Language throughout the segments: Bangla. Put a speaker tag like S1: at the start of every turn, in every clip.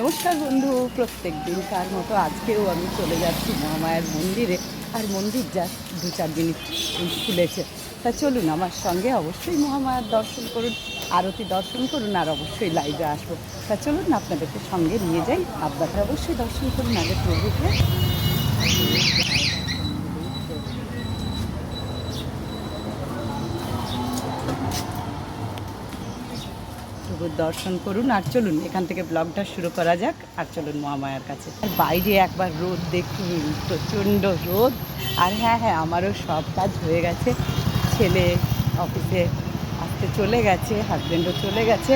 S1: নমস্কার বন্ধু, প্রত্যেক দিনকার মতো আজকেও আমি চলে যাচ্ছি মহামায়ার মন্দিরে। আর মন্দির যা দু চার দিন খুলেছে তা চলুন আমার সঙ্গে অবশ্যই মহামায়ার দর্শন করুন, আরতি দর্শন করুন, আর অবশ্যই লাইভে আসব। তা চলুন আপনাদেরকে সঙ্গে নিয়ে যাই। আপনাদের অবশ্যই দর্শন করুন আগে প্রভুকে প্রভুর দর্শন করুন আর চলুন, এখান থেকে ব্লগটা শুরু করা যাক আর চলুন মহামায়ার কাছে। আর বাইরে একবার রোদ দেখুন, প্রচণ্ড রোদ। আর হ্যাঁ হ্যাঁ আমারও সব কাজ হয়ে গেছে। ছেলে অফিসে আসতে চলে গেছে হাজব্যান্ডও চলে গেছে,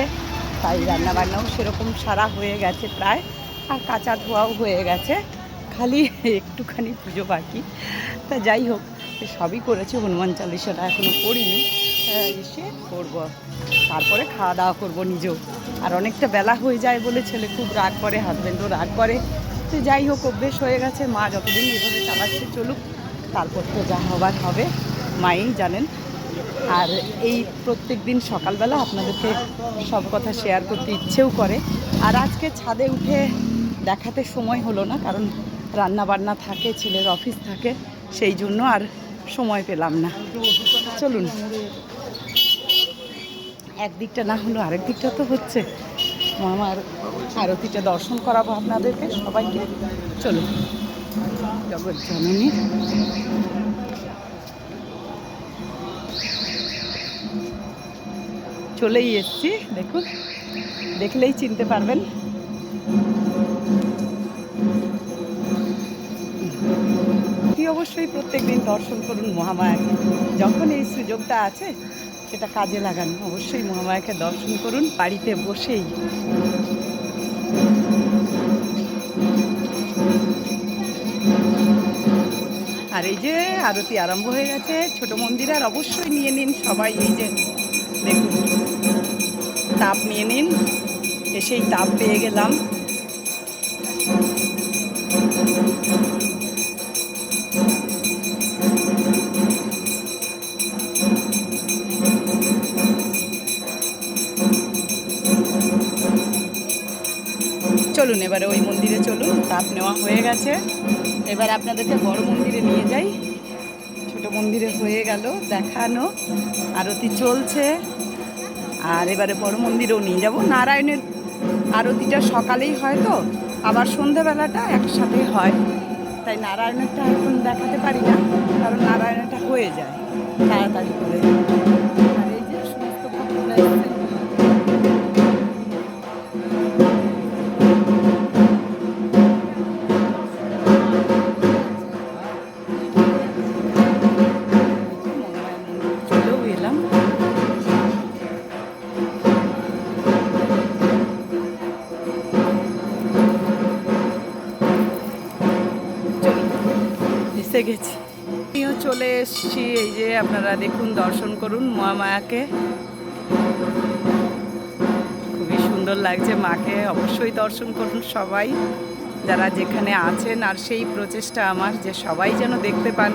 S1: তাই রান্নাবান্নাও সেরকম সারা হয়ে গেছে প্রায়। আর কাঁচা ধোয়াও হয়ে গেছে, খালি একটুখানি পুজো বাকি। তা যাই হোক, সবই করেছি হনুমান চালিশাটা এখনও করিনি এসে করব। তারপরে খাওয়া দাওয়া করব নিজেও। আর অনেকটা বেলা হয়ে যায় বলে ছেলে খুব রাগ করে হাজব্যান্ডও রাগ করে। তো যাই হোক, অভ্যেস হয়ে গেছে। মা যতদিন এভাবে চালাচ্ছে চলুক, তারপর তো যা হবার হবে। মাই জানেন। আর এই প্রত্যেক দিন সকালবেলা আপনাদেরকে সব কথা শেয়ার করতে ইচ্ছেও করে। আর আজকে ছাদে উঠে দেখাতে সময় হলো না, কারণ রান্না বান্না থাকে, ছেলের অফিস থাকে, সেই জন্য আর সময় পেলাম না। চলুন। একদিকটা না হলো আরেক দিকটা তো হচ্ছে। আমার আরতিটা দর্শন করাবো আপনাদেরকে, সবাইকে। চলুন জগৎ জননী চলেই এসছি, দেখুন, দেখলেই চিনতে পারবেন। কি অবশ্যই প্রত্যেক দিন দর্শন করুন মহামায়াকে। যখন এই সুযোগটা আছে, সেটা কাজে লাগান। অবশ্যই মহামায়াকে দর্শন করুন, বাড়িতে বসেই। আর এই যে আরতি আরম্ভ হয়ে গেছে, ছোট মন্দির আর অবশ্যই নিয়ে নিন সবাই এই যে, দেখুন। তাপ নিয়ে নিন, এসেই তাপ পেয়ে গেলাম। চলুন, এবারে ওই মন্দিরে চলুন, তাপ নেওয়া হয়ে গেছে। এবার আপনাদেরকে বড় মন্দিরে নিয়ে যাই। ছোট মন্দিরে হয়ে গেল, দেখানো, আরতি চলছে। আর এবারে বড় মন্দিরেও নিয়ে যাব। নারায়ণের আরতিটা সকালেই হয় তো, আবার সন্ধেবেলাটা একসাথে হয়। তাই নারায়ণেরটা এখন দেখাতে পারি না, কারণ নারায়ণেরটা হয়ে যায়, তাড়াতাড়ি করে। এসে গেছি। আমিও চলে এসেছি, এই যে আপনারা দেখুন, দর্শন করুন মহামায়াকে খুবই সুন্দর লাগছে মাকে, অবশ্যই দর্শন করুন সবাই, যারা যেখানে আছেন, আর সেই প্রচেষ্টা আমার যে সবাই যেন দেখতে পান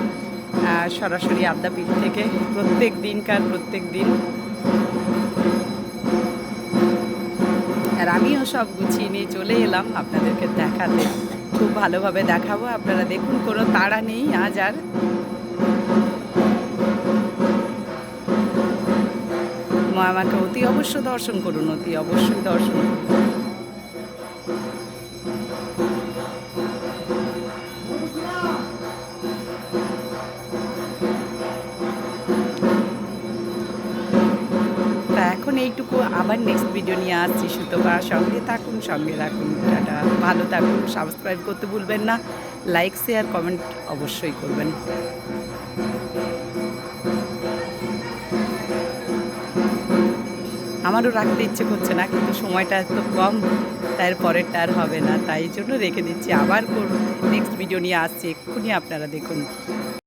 S1: সরাসরি আদ্যাপীঠ থেকে, প্রত্যেক দিনকার প্রত্যেক দিন। আর আমিও সব গুছিয়ে নিয়ে চলে এলাম আপনাদেরকে দেখাতে। খুব ভালোভাবে দেখাবো, আপনারা দেখুন, কোনো তাড়া নেই, আজ আর। মা আমাকে অতি অবশ্য দর্শন করুন, অতি অবশ্যই দর্শন করুন। তা এখন এইটুকু, আবার নেক্সট ভিডিও নিয়ে আসছি। সুতপা, সঙ্গে থাকুন, সঙ্গে রাখুন টাটা। ভালো থাকুন সাবস্ক্রাইব করতে ভুলবেন না। লাইক শেয়ার কমেন্ট অবশ্যই করবেন। আমারও রাখতে ইচ্ছে করছে না, কিন্তু সময়টা এত কম, তার পরেরটা আর হবে না। তাই জন্য রেখে দিচ্ছি। আবার নেক্সট ভিডিও নিয়ে আসছি। এক্ষুনি আপনারা দেখুন।